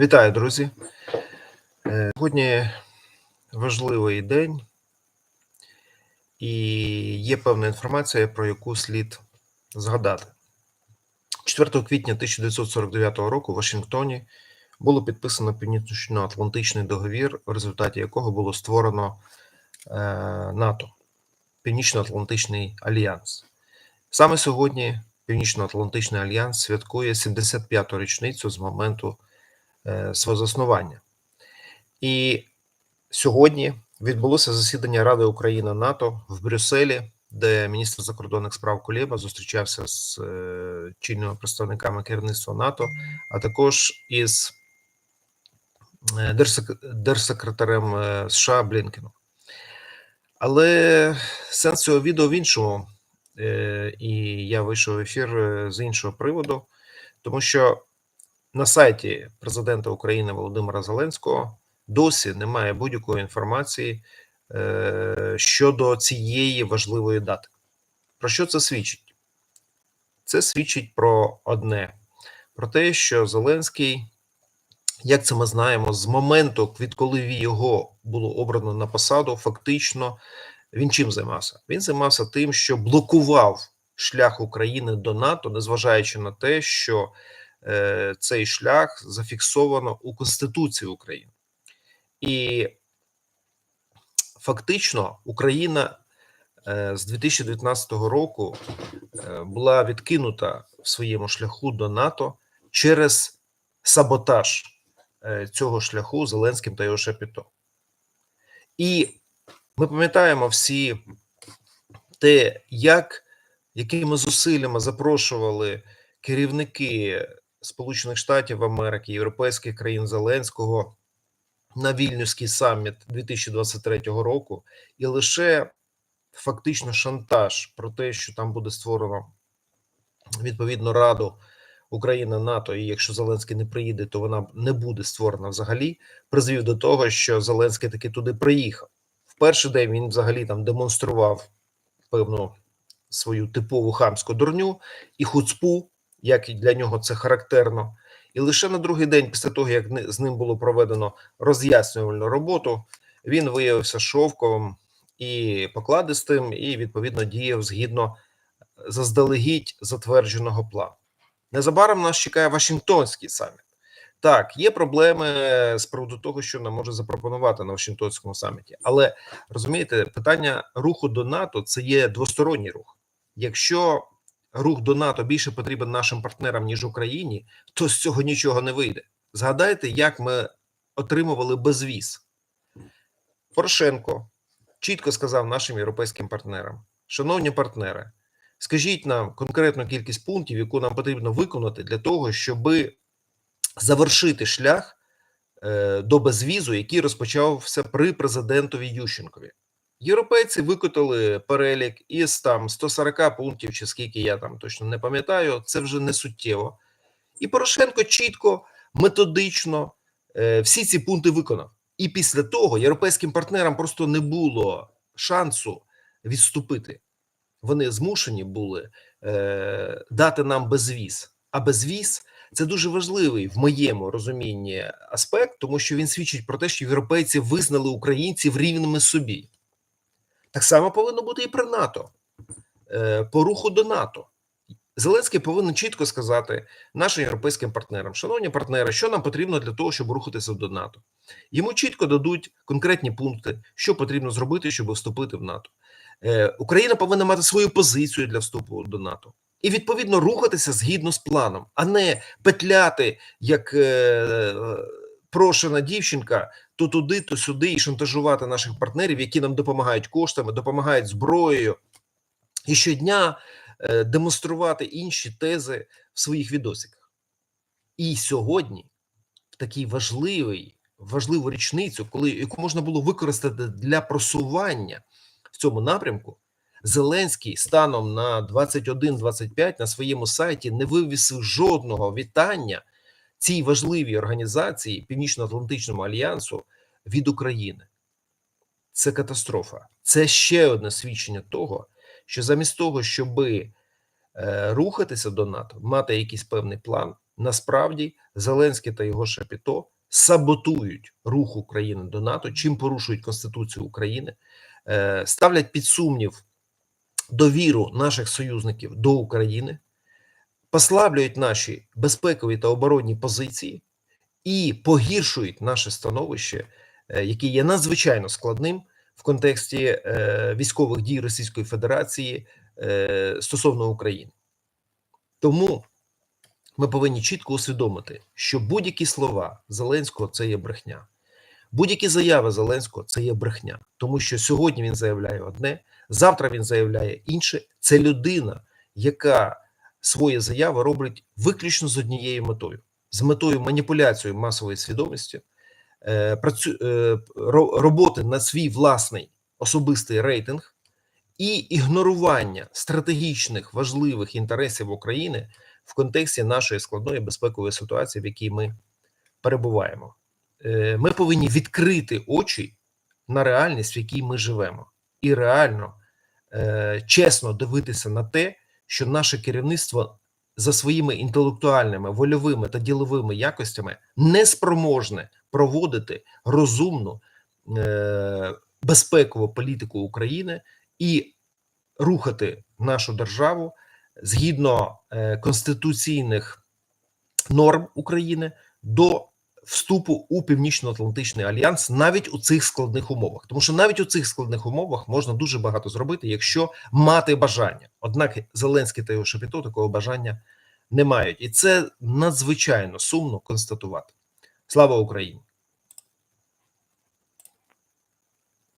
Вітаю, друзі. Е, Сьогодні важливий день, і є певна інформація, про яку слід згадати. 4 квітня 1949 року в Вашингтоні було підписано Північно-Атлантичний договір, в результаті якого було створено е, НАТО, Північно-Атлантичний альянс. Саме сьогодні Північно-Атлантичний альянс святкує 75-ту річницю з моменту свого заснування. І сьогодні відбулося засідання Ради України НАТО в Брюсселі, де міністр закордонних справ Кулєба зустрічався з е, чинними представниками керівництва НАТО, а також із е, держсекретарем е, США Блінкеном. Але сенс цього відео в іншому, е, і я вийшов в ефір е, з іншого приводу, тому що на сайті президента України Володимира Зеленського досі немає будь-якої інформації е, щодо цієї важливої дати. Про що це свідчить? Це свідчить про одне: про те, що Зеленський, як це ми знаємо, з моменту, відколи його було обрано на посаду, фактично він чим займався? Він займався тим, що блокував шлях України до НАТО, незважаючи на те, що цей шлях зафіксовано у Конституції України. І фактично Україна е, з 2019 року е, була відкинута в своєму шляху до НАТО через саботаж е, цього шляху Зеленським та його шепіто. І ми пам'ятаємо всі те, як якими зусиллями запрошували керівники Сполучених Штатів Америки, європейських країн Зеленського на Вільнюський саміт 2023 року, і лише фактично шантаж про те, що там буде створено відповідну раду Україна НАТО, і якщо Зеленський не приїде, то вона не буде створена взагалі. Призвів до того, що Зеленський таки туди приїхав. В перший день він взагалі там демонстрував певну свою типову хамську дурню і хуцпу, як і для нього це характерно. І лише на другий день, після того як з ним було проведено роз'яснювальну роботу, він виявився шовковим і покладистим, і відповідно діяв згідно заздалегідь затвердженого плану. Незабаром нас чекає Вашингтонський саміт. Так, є проблеми з приводу того, що нам може запропонувати на Вашингтонському саміті, але розумієте, питання руху до НАТО це є двосторонній рух. Якщо рух до НАТО більше потрібен нашим партнерам ніж Україні, то з цього нічого не вийде. Згадайте, як ми отримували безвіз. Порошенко чітко сказав нашим європейським партнерам: шановні партнери, скажіть нам конкретну кількість пунктів, яку нам потрібно виконати для того, щоб завершити шлях е, до безвізу, який розпочався при президентові Ющенкові. Європейці викотали перелік із там 140 пунктів, чи скільки я там точно не пам'ятаю, це вже не суттєво. І Порошенко чітко, методично е, всі ці пункти виконав. І після того європейським партнерам просто не було шансу відступити. Вони змушені були е, дати нам безвіз. А безвіз це дуже важливий в моєму розумінні аспект, тому що він свідчить про те, що європейці визнали українців рівними собі. Так само повинно бути і при НАТО, е, по руху до НАТО. Зеленський повинен чітко сказати нашим європейським партнерам, шановні партнери, що нам потрібно для того, щоб рухатися до НАТО. Йому чітко дадуть конкретні пункти, що потрібно зробити, щоб вступити в НАТО. Е, Україна повинна мати свою позицію для вступу до НАТО і відповідно рухатися згідно з планом, а не петляти як е, прошена дівчинка то туди, то сюди, і шантажувати наших партнерів, які нам допомагають коштами, допомагають зброєю, і щодня е, демонструвати інші тези в своїх відосиках. І сьогодні, в такий важливий, важливу річницю, коли яку можна було використати для просування в цьому напрямку, Зеленський станом на 21-25 на своєму сайті не вивісив жодного вітання цій важливій організації Північно-Атлантичному альянсу від України. Це катастрофа. Це ще одне свідчення того, що замість того, щоб е, рухатися до НАТО, мати якийсь певний план, насправді Зеленський та його шапіто саботують рух України до НАТО, чим порушують Конституцію України, е, ставлять під сумнів довіру наших союзників до України, послаблюють наші безпекові та оборонні позиції і погіршують наше становище, е, яке є надзвичайно складним в контексті е, військових дій Російської Федерації е, стосовно України. Тому ми повинні чітко усвідомити, що будь-які слова Зеленського це є брехня. Будь-які заяви Зеленського це є брехня, тому що сьогодні він заявляє одне, завтра він заявляє інше. Це людина, яка свої заяви робить виключно з однією метою: з метою маніпуляції масової свідомості, е, е, ро- роботи на свій власний особистий рейтинг і ігнорування стратегічних важливих інтересів України в контексті нашої складної безпекової ситуації, в якій ми перебуваємо. Е, Ми повинні відкрити очі на реальність, в якій ми живемо, і реально чесно дивитися на те, що наше керівництво за своїми інтелектуальними, вольовими та діловими якостями не спроможне проводити розумну е, безпекову політику України і рухати нашу державу згідно е, конституційних норм України до вступу у Північно-Атлантичний альянс навіть у цих складних умовах, тому що навіть у цих складних умовах можна дуже багато зробити, якщо мати бажання. Однак Зеленський та його Шапіто такого бажання не мають, і це надзвичайно сумно констатувати. Слава Україні!